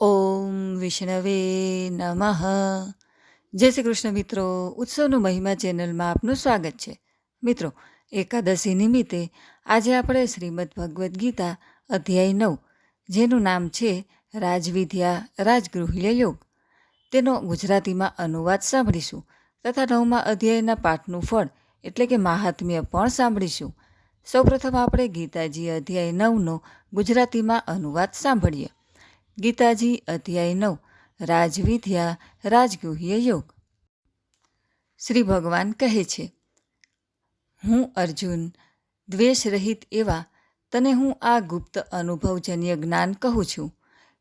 ઓમ વિષ્ણવે નમઃ. જય શ્રી કૃષ્ણ મિત્રો, ઉત્સવનો મહિમા ચેનલમાં આપનું સ્વાગત છે. મિત્રો, એકાદશી નિમિત્તે આજે આપણે શ્રીમદ ભગવદ્ ગીતા અધ્યાય નવ, જેનું નામ છે રાજવિદ્યા રાજગૃહ્ય યોગ. તેનો ગુજરાતીમાં અનુવાદ સાંભળીશું તથા નવમા અધ્યાયના પાઠનું ફળ એટલે કે મહાત્મ્ય પણ સાંભળીશું. સૌપ્રથમ આપણે ગીતાજી અધ્યાય નવનો ગુજરાતીમાં અનુવાદ સાંભળીએ. ગીતાજી અધ્યાય નવ, રાજવિદ્યા રાજગુહ્ય યોગ. શ્રી ભગવાન કહે છે, હું અર્જુન દ્વેષ રહિત એવા, તને હું આ ગુપ્ત અનુભવજન્ય જ્ઞાન કહું છું.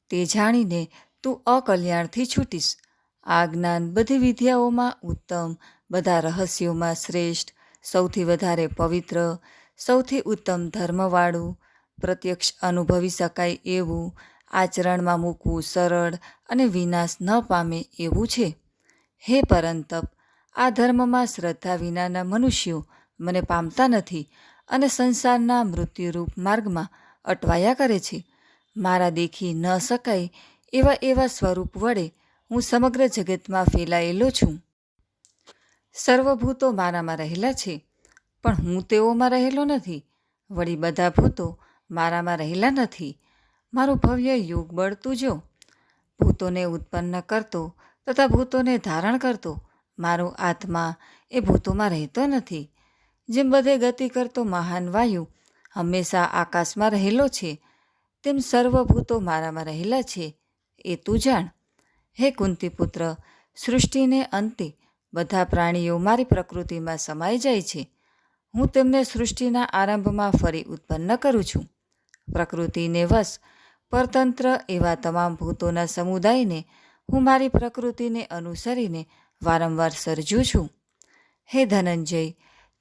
તે જાણીને તું અકલ્યાણથી છૂટીશ. આ જ્ઞાન બધી વિદ્યાઓમાં ઉત્તમ, બધા રહસ્યોમાં શ્રેષ્ઠ, સૌથી વધારે પવિત્ર, સૌથી ઉત્તમ ધર્મવાળું, પ્રત્યક્ષ અનુભવી શકાય એવું આચરણમાં મૂકવું સરળ અને વિનાશ ન પામે એવું છે. હે પરંતપ આ ધર્મમાં શ્રદ્ધા વિનાના મનુષ્યો મને પામતા નથી અને સંસારના મૃત્યુરૂપ માર્ગમાં અટવાયા કરે છે. મારા દેખી ન શકાય એવા એવા સ્વરૂપ વડે હું સમગ્ર જગતમાં ફેલાયેલો છું. સર્વભૂતો મારામાં રહેલા છે, પણ હું તેઓમાં રહેલો નથી. વળી બધા ભૂતો મારામાં રહેલા નથી. મારું ભવ્ય યુગ બળતું જો. ભૂતોને ઉત્પન્ન કરતો તથા ભૂતોને ધારણ કરતો. મારો આત્મા એ ભૂતોમાં રહેતો નથી. જેમ બધે ગતિ કરતો મહાન વાયુ હંમેશા આકાશમાં રહેલો છે. તેમ સર્વ ભૂતો મારામાં રહેલા છે. એ તું જાણ. હે કુંતીપુત્ર, સૃષ્ટિને અંતે બધા પ્રાણીઓ મારી પ્રકૃતિમાં સમાઈ જાય છે. હું તેમને સૃષ્ટિના આરંભમાં ફરી ઉત્પન્ન કરું છું. પ્રકૃતિને વશ પરતંત્ર એવા તમામ ભૂતોના સમુદાયને હું મારી પ્રકૃતિને અનુસરીને વારંવાર સર્જું છું. હે ધનંજય,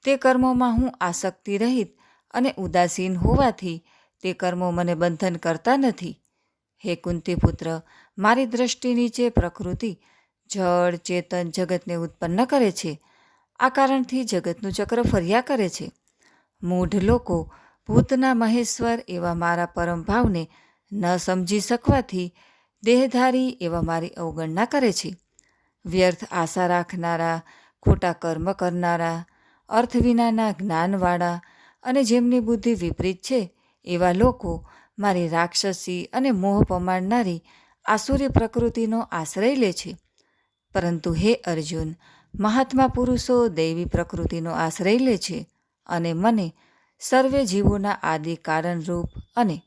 તે કર્મોમાં હું આસક્તિ રહિત અને ઉદાસીન હોવાથી તે કર્મો મને બંધન કરતા નથી. હે કુંતીપુત્ર, મારી દ્રષ્ટિ નીચે પ્રકૃતિ, જળ, ચેતન જગતને ઉત્પન્ન કરે છે. આ કારણથી જગતનું ચક્ર ફર્યા કરે છે. મૂઢ લોકો ભૂતના મહેશ્વર એવા મારા પરમ ભાવને ન સમજી શકવાથી દેહધારી એવા મારી અવગણના કરે છે. વ્યર્થ આશા રાખનારા, ખોટા કર્મ કરનારા, અર્થ વિનાના જ્ઞાનવાળા અને જેમની બુદ્ધિ વિપરીત છે, એવા લોકો મારી રાક્ષસી અને મોહ પમાડનારી આસુરી પ્રકૃતિનો આશ્રય લે છે. પરંતુ હે અર્જુન, મહાત્મા પુરુષો દૈવી પ્રકૃતિનો આશ્રય લે છે અને મને સર્વે જીવોના આદિ કારણરૂપ અને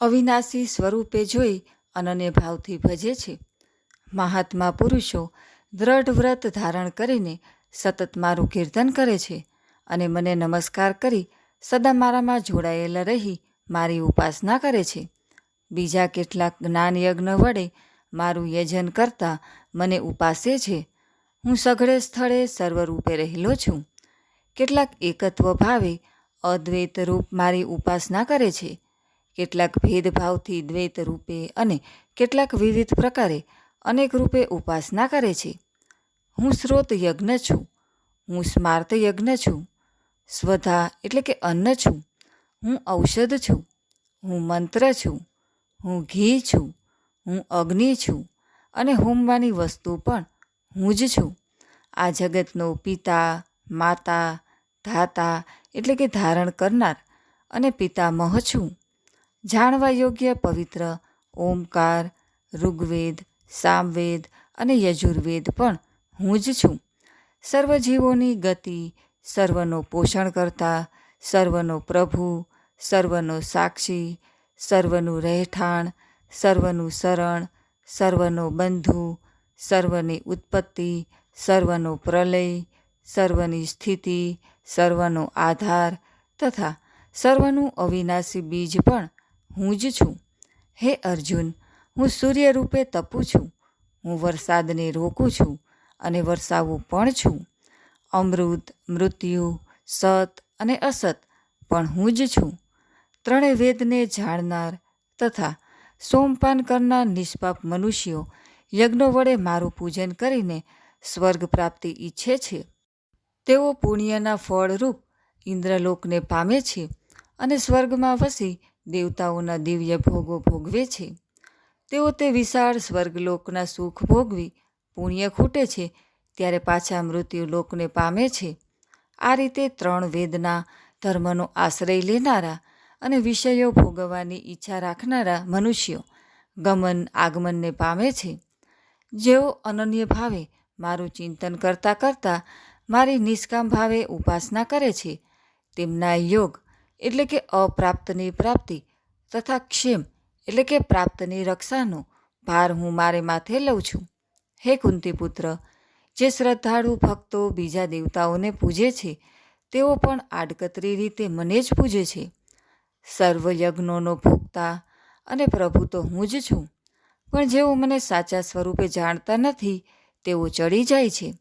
અવિનાશી સ્વરૂપે જોઈ અનન્ય ભાવથી ભજે છે. મહાત્મા પુરુષો દ્રઢ વ્રત ધારણ કરીને સતત મારું કીર્તન કરે છે અને મને નમસ્કાર કરી સદા મારામાં જોડાયેલા રહી મારી ઉપાસના કરે છે. બીજા કેટલાક જ્ઞાન યજ્ઞ વડે મારું યજન કરતા મને ઉપાસે છે. હું સઘળે સ્થળે સર્વરૂપે રહેલો છું. કેટલાક એકત્વ ભાવે અદ્વૈત રૂપ મારી ઉપાસના કરે છે. કેટલાક ભેદભાવથી દ્વૈત રૂપે અને કેટલાક વિવિધ પ્રકારે અનેક રૂપે ઉપાસના કરે છે. હું સ્રોત યજ્ઞ છું. હું સ્માર્ત યજ્ઞ છું. સ્વધા એટલે કે અન્ન છું. હું ઔષધ છું. હું મંત્ર છું. હું ઘી છું. હું અગ્નિ છું. અને હોમવાની વસ્તુ પણ હું જ છું. આ જગતનો પિતા, માતા, ધાતા એટલે કે ધારણ કરનાર અને પિતામહ છું. જાણવા યોગ્ય પવિત્ર ઓમકાર, ઋગ્વેદ, સામવેદ અને યજુર્વેદ પણ હું જ છું. સર્વજીવોની ગતિ, સર્વનો પોષણ કરતા સર્વનો પ્રભુ, સર્વનો સાક્ષી, સર્વનું રહેઠાણ, સર્વનું શરણ, સર્વનો બંધુ, સર્વની ઉત્પત્તિ, સર્વનો પ્રલય, સર્વની સ્થિતિ, સર્વનો આધાર તથા સર્વનું અવિનાશી બીજ પણ હું જ છું. હે અર્જુન, હું સૂર્ય રૂપે તપું છું. હું વરસાદને રોકું છું અને વરસાવું પણ છું. અમૃત, મૃત્યુ, સત અને અસત પણ હું જ છું. ત્રણેય વેદને જાણનાર તથા સોમપાન કરનાર નિષ્પાપ મનુષ્યો યજ્ઞો વડે મારું પૂજન કરીને સ્વર્ગ પ્રાપ્તિ ઈચ્છે છે. તેઓ પુણ્યના ફળરૂપ ઇન્દ્રલોકને પામે છે અને સ્વર્ગમાં વસી દેવતાઓના દિવ્ય ભોગો ભોગવે છે. તેઓ તે વિશાળ સ્વર્ગલોકના સુખ ભોગવી પુણ્ય ખૂટે છે, ત્યારે પાછા મૃત્યુ લોકને પામે છે. આ રીતે ત્રણ વેદના ધર્મનો આશ્રય લેનારા અને વિષયો ભોગવવાની ઈચ્છા રાખનારા મનુષ્યો ગમન આગમનને પામે છે. જેઓ અનન્ય ભાવે મારું ચિંતન કરતાં કરતાં મારી નિષ્કામ ભાવે ઉપાસના કરે છે. તેમના યોગ એટલે કે અપ્રાપ્તની પ્રાપ્તિ તથા ક્ષેમ એટલે કે પ્રાપ્તની રક્ષાનો ભાર હું મારે માથે લઉં છું. હે કુંતીપુત્ર, જે શ્રદ્ધાળુ ભક્તો બીજા દેવતાઓને પૂજે છે, તેઓ પણ આડકતરી રીતે મને જ પૂજે છે. સર્વ યજ્ઞોનો ભોગતા અને પ્રભુ તો હું જ છું, પણ જેઓ મને સાચા સ્વરૂપે જાણતા નથી, તેઓ ચડી જાય છે.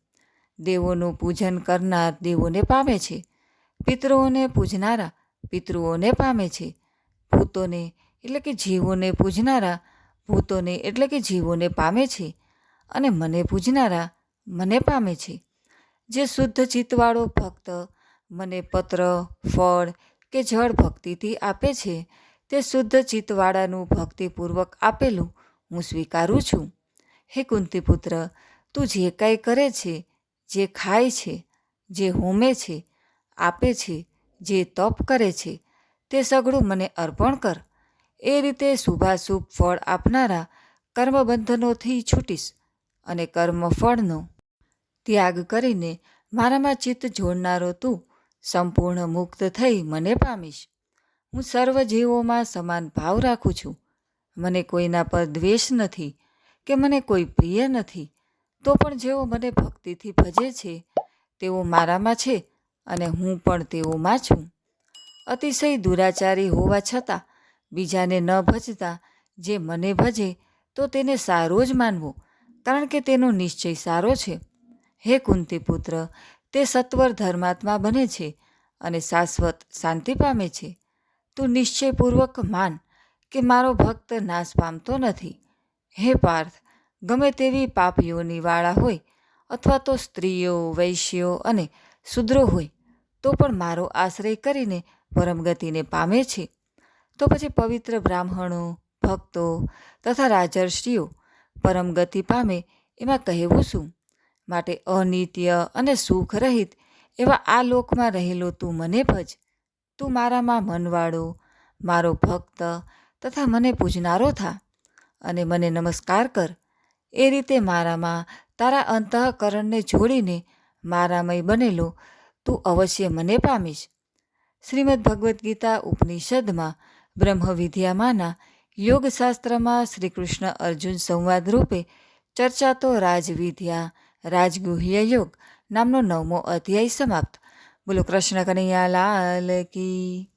દેવોનું પૂજન કરનાર દેવોને પામે છે. પિતૃઓને પૂજનારા પિતૃઓને પામે છે. ભૂતોને એટલે કે જીવોને પૂજનારા ભૂતોને એટલે કે જીવોને પામે છે અને મને પૂજનારા મને પામે છે. જે શુદ્ધ ચિત્તવાળો ભક્ત મને પત્ર, ફળ કે જળ ભક્તિથી આપે છે, તે શુદ્ધ ચિત્તવાળાનું ભક્તિપૂર્વક આપેલું હું સ્વીકારું છું. હે કુંતીપુત્ર, તું જે કાંઈ કરે છે, જે ખાય છે, જે હોમે છે, આપે છે જે તપ કરે છે, તે સઘળું મને અર્પણ કર. એ રીતે શુભાશુભ ફળ આપનારા કર્મબંધનોથી છૂટીશ અને કર્મફળનો ત્યાગ કરીને મારામાં ચિત્ત જોડનારો તું સંપૂર્ણ મુક્ત થઈ મને પામીશ. હું સર્વ જીવોમાં સમાન ભાવ રાખું છું. મને કોઈના પર દ્વેષ નથી કે મને કોઈ પ્રિય નથી. તો પણ જેઓ મને ભક્તિથી ભજે છે, તેઓ મારામાં છે. અને હું પણ તેઓમાં છું. અતિશય દુરાચારી હોવા છતાં, બીજાને ન ભજતા જે મને ભજે, તો તેને સારો જ માનવો, કારણ કે તેનો નિશ્ચય સારો છે. હે કુંતી પુત્ર તે સત્વર ધર્માત્મા બને છે અને શાશ્વત શાંતિ પામે છે. તું નિશ્ચયપૂર્વક માન કે મારો ભક્ત નાશ પામતો નથી. હે પાર્થ, ગમે તેવી પાપીઓની વાળા હોય અથવા તો સ્ત્રીઓ, વૈશ્યો અને શુદ્રો હોય તો પણ મારો આશ્રય કરીને પરમગતિને પામે છે. તો પછી પવિત્ર બ્રાહ્મણો, ભક્તો તથા રાજર્ષિઓ પરમગતિ પામે એમાં કહેવું શું? માટે અનિત્ય અને સુખ રહિત એવા આ લોકમાં રહેલો તું મને ભજ. તું મારામાં મનવાળો, મારો ભક્ત તથા મને પૂજનારો થા અને મને નમસ્કાર કર. એ રીતે મારામાં તારા અંતઃકરણને જોડીને મારામય બનેલો તું અવશ્ય મને પામીશ. શ્રીમદ ભગવદ્ ગીતા ઉપનિષદમાં બ્રહ્મવિદ્યામાંના યોગશાસ્ત્રમાં શ્રી કૃષ્ણ અર્જુન સંવાદ રૂપે ચર્ચાતો રાજવિદ્યા, રાજગુહ્ય યોગ નામનો નવમો અધ્યાય સમાપ્ત. બોલો કૃષ્ણ કનૈયા લાલ કી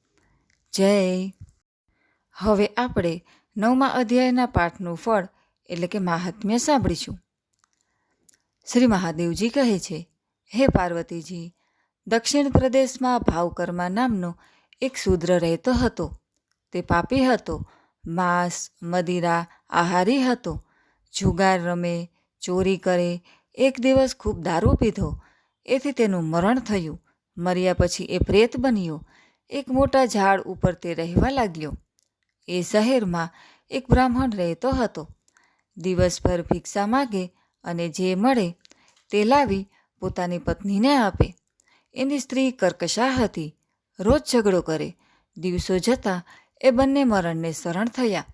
જય. હવે આપણે નવમા અધ્યાયના પાઠનું ફળ એટલે કે મહાત્મ્ય સાંભળીશું. શ્રી મહાદેવજી કહે છે, હે પાર્વતીજી દક્ષિણ પ્રદેશમાં ભાવકર્મા નામનો એક શૂદ્ર રહેતો હતો. તે પાપી હતો, માંસ, મદિરા, આહારી હતો. જુગાર રમે, ચોરી કરે, એક દિવસ ખૂબ દારૂ પીધો. એથી તેનું મરણ થયું. મર્યા પછી એ પ્રેત બન્યો. એક મોટા ઝાડ ઉપર તે રહેવા લાગ્યો. એ શહેરમાં એક બ્રાહ્મણ રહેતો હતો. દિવસભર ભિક્ષા માગે અને જે મળે તે લાવી પોતાની પત્નીને આપે. એની સ્ત્રી કર્કશા હતી. રોજ ઝઘડો કરે. દિવસો જતાં એ બંને મરણને શરણ થયા.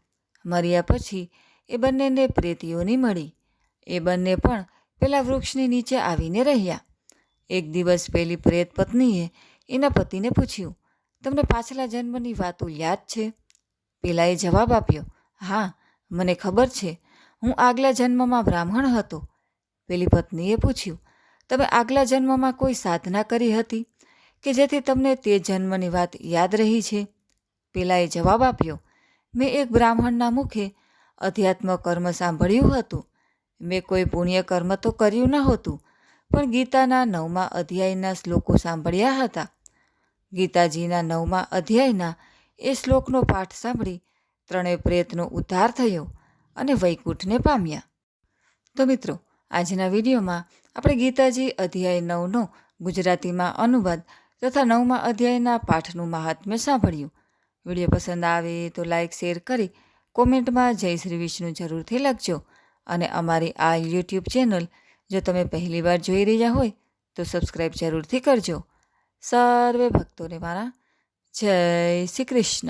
મર્યા પછી એ બંનેને પ્રેતીઓની મળી. એ બંને પણ પેલા વૃક્ષની નીચે આવીને રહ્યા. એક દિવસ પેલી પ્રેત પત્નીએ એના પતિને પૂછ્યું, તમને પાછલા જન્મની વાતો યાદ છે? પેલાએ જવાબ આપ્યો, હા, મને ખબર છે. હું આગલા જન્મમાં બ્રાહ્મણ હતો. પેલી પત્નીએ પૂછ્યું તમે આગલા જન્મમાં કોઈ સાધના કરી હતી કે જેથી તમને તે જન્મની વાત યાદ રહી છે? પેલાએ જવાબ આપ્યો, મેં એક બ્રાહ્મણના મુખે અધ્યાત્મ કર્મ સાંભળ્યું હતું. મેં કોઈ પુણ્ય કર્મ તો કર્યું નહોતું પણ ગીતાના નવમા અધ્યાયના શ્લોકો સાંભળ્યા હતા. ગીતાજીના નવમા અધ્યાયના એ શ્લોકનો પાઠ સાંભળી ત્રણેય પ્રેતનો ઉદ્ધાર થયો અને વૈકુંઠને પામ્યા. તો મિત્રો આજના વિડીયોમાં આપણે ગીતાજી અધ્યાય નવનો ગુજરાતીમાં અનુવાદ તથા નવમા અધ્યાયના પાઠનું મહાત્મ્ય સાંભળ્યું. વીડિયો પસંદ આવે તો લાઇક શેર કરી કોમેન્ટમાં જય શ્રી વિષ્ણુ જરૂરથી લખજો. અને અમારી આ યુટ્યુબ ચેનલ જો તમે પહેલીવાર જોઈ રહ્યા હોય તો સબસ્ક્રાઈબ જરૂરથી કરજો. સર્વે ભક્તોને મારા જય શ્રી કૃષ્ણ.